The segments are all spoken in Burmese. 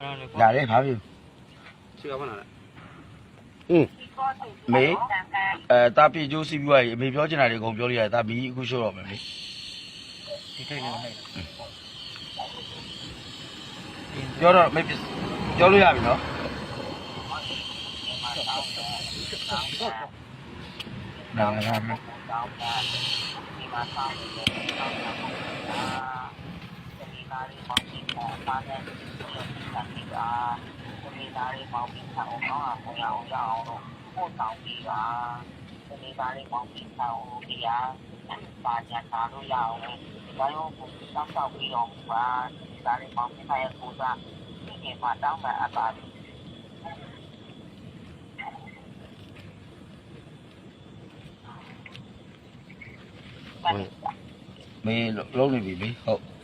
လာလေဘာဖြစ်ချီကဖနာလားအင်းမေအဲတာပြည့်ကျိုးစီးပြီးွားရေအမေပြောချင်တာတွေအကုန်ပြောလိုက်ရတယ်တာမီအခုရှို့တော့မယ်လေဒီထိုင်နေလိုက်ပြောတော့မေပြောလို့ရပြီနော်နာလာမ လေးပေါင်းပြီးတော့အားနဲ့ဆက်ပြီးတာကိုလေးသားလေးပေါင်းပြီးဆောင်တော့ကိုရအောင်ရအောင်လို့ပို့ဆောင်ပြီးတာကိုလေးသားလေးပေါင်းပြီးဆောင်ပြီးတာပါညာသားလို့ရအောင်ဒါရောကိုစောင့်ရှောက်ပြီးတော့ပါဒါလေးပေါင်းပြီးတဲ့ကိုစားဒီကမှာတောင်းပန်အပ်ပါမေလုံးနေပြီလေဟုတ်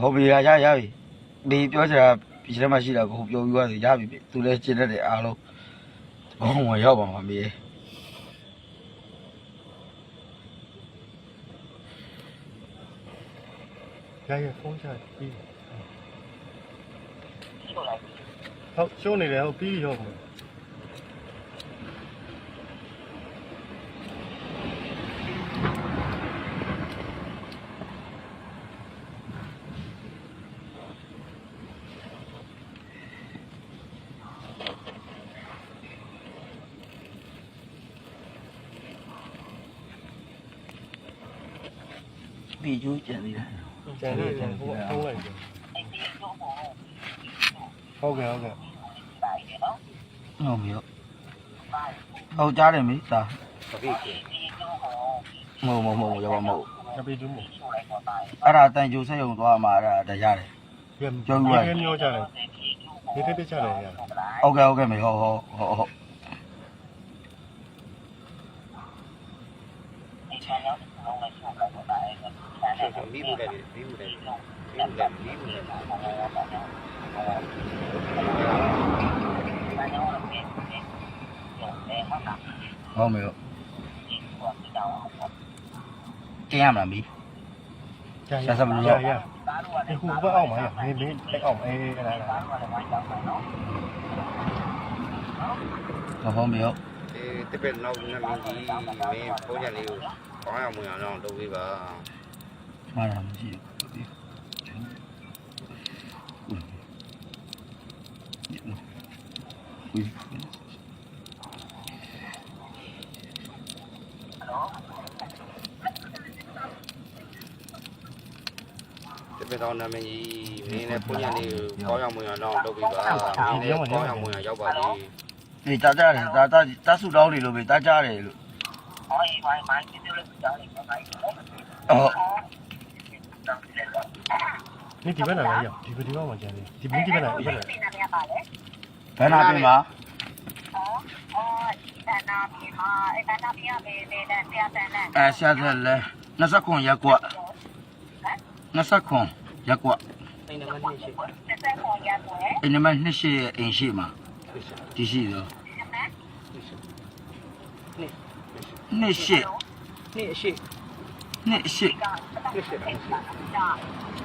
ဟုတ်ပြီရရရပြီဒီပြောချင်တာဒီထဲမှာရှိတာကိုပြောပြီးသွားတယ်ရပြီသူလည်းကျင်တတ်တယ်အားလုံးဘောင်းဝင်ရောက်ပါမှာမေးရရဖုန်းချပြီးဟုတ်ရှုံးနေတယ်ဟုတ်ပြီးရော ပေကျိုးကြံသေးတာကျန်တယ်ကျန်ဘူးအထုံးလိုက်တယ်ဟုတ်ကဲ့ဟုတ်ကဲ့ဟုတ်ပြီဟုတ်ဟုတ်ကြားတယ်မေးသားတပိကျမဟုတ်မဟုတ်မဟုတ်ရပါမဟုတ်တပိကျမို့အဲ့ဒါတန်ကျိုးဆက်ရုံသွားမှာအဲ့ဒါတရားတယ်ပြန်ပြောပြရအောင်ပြောကြတယ်ဒီတက်တက်ကြတယ်ရဟုတ်ကဲ့ဟုတ်ကဲ့မေးဟုတ်ဟုတ်ဟုတ် Mimler, Mimler, Mimler, Mimler. Ngon miệng Kem làm gì? Sao sao mình? Dạ, dạ. Cái khu vỡ ổng ấy, nên bên cái ổng ê ê này là cái không miệng? Tiếp bên lâu nên mình đi mê phố nhà liều င်မှာရမင်းမင်းအဲ့အောင်အေးအဲ့ဒါဒါတို့ကလည်းဝိုင်းကြောင်းတယ်နော်ဟုတ်မယ်ဟုတ်အေးတပည့်နောက်နမင်းကြီးမင်းပုံညာလေးကိုကောင်းအော င်မွန်အောင်လုပ်ပေးပါမှားတာမရှိဘူးတပည့်တော်နမင်းကြီးမင်းလည်းပုံညာလေးကိုကောင်းအောင်မွန်အောင်လုပ်ပေးပါမင်းလည်းကောင်းအောင်မွန်အောင်ရောက်ပါစေဒီတာကြတယ်တာတာတာဆူတောင်းနေလို့ပဲတာကြတယ်လို့ဟောဒီဝိုင်းဝိုင်းဒီလိုလေးကြောင်းနေပါလိုက်တော့ဟုတ်မင်းဒီဘက်လာရဒီဘက်ဒီဘက်မှာကျန်တယ်ဒီဘင်းဒီဘက်လာဒီဘက်လာဒီနာမည်ပါလေဘယ်နာပြင်ပါဟောအော်ဒီတနာမည်မှာအဲတနာမည်ကပဲလေတဲ့ဆရာတန်နဲ့အဲဆရာသက်လဲ29ရက်ကွက်29ရက်ကွက်အဲ့နမင်းရှိဆက်ဆက်ခေါ်ရတော့အိမ်နံပါတ်28ရဲ့အိမ်ရှိမှာဒီရှိတော့ နှစ်28နှစ်ရှိ28နှစ်ရှိ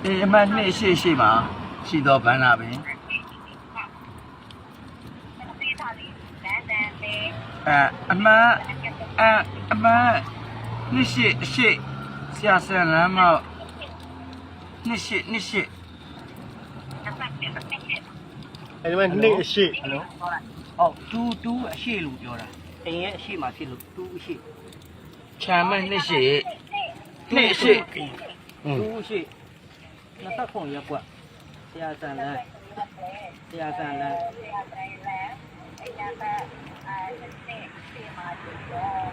အိမ်အမှတ်28ရှိမှာရှိတော့ဘန်းနာပင်ဒီသားလေးလမ်းတန်းလေးအဲအမှတ်အဲအမှတ်28အရှိဆရာဆန်လမ်းမ28 28အဲ့ဒီမှာနေ့အရှိဟယ်လိုဟုတ်တူတူအရှိလို့ပြောတာ အိမ်ရဲ့အရှိမှဖြစ်လို့တူအရှိချမ်းမ28 28တူအရှိနှစ်ခွန်ရက်ကွက်တရားစံလန်းတရားစံလန်းအဲ့ဒါလည်းအဲ့ဒါကအဲဒီမှာဒီတော့မနာဘူး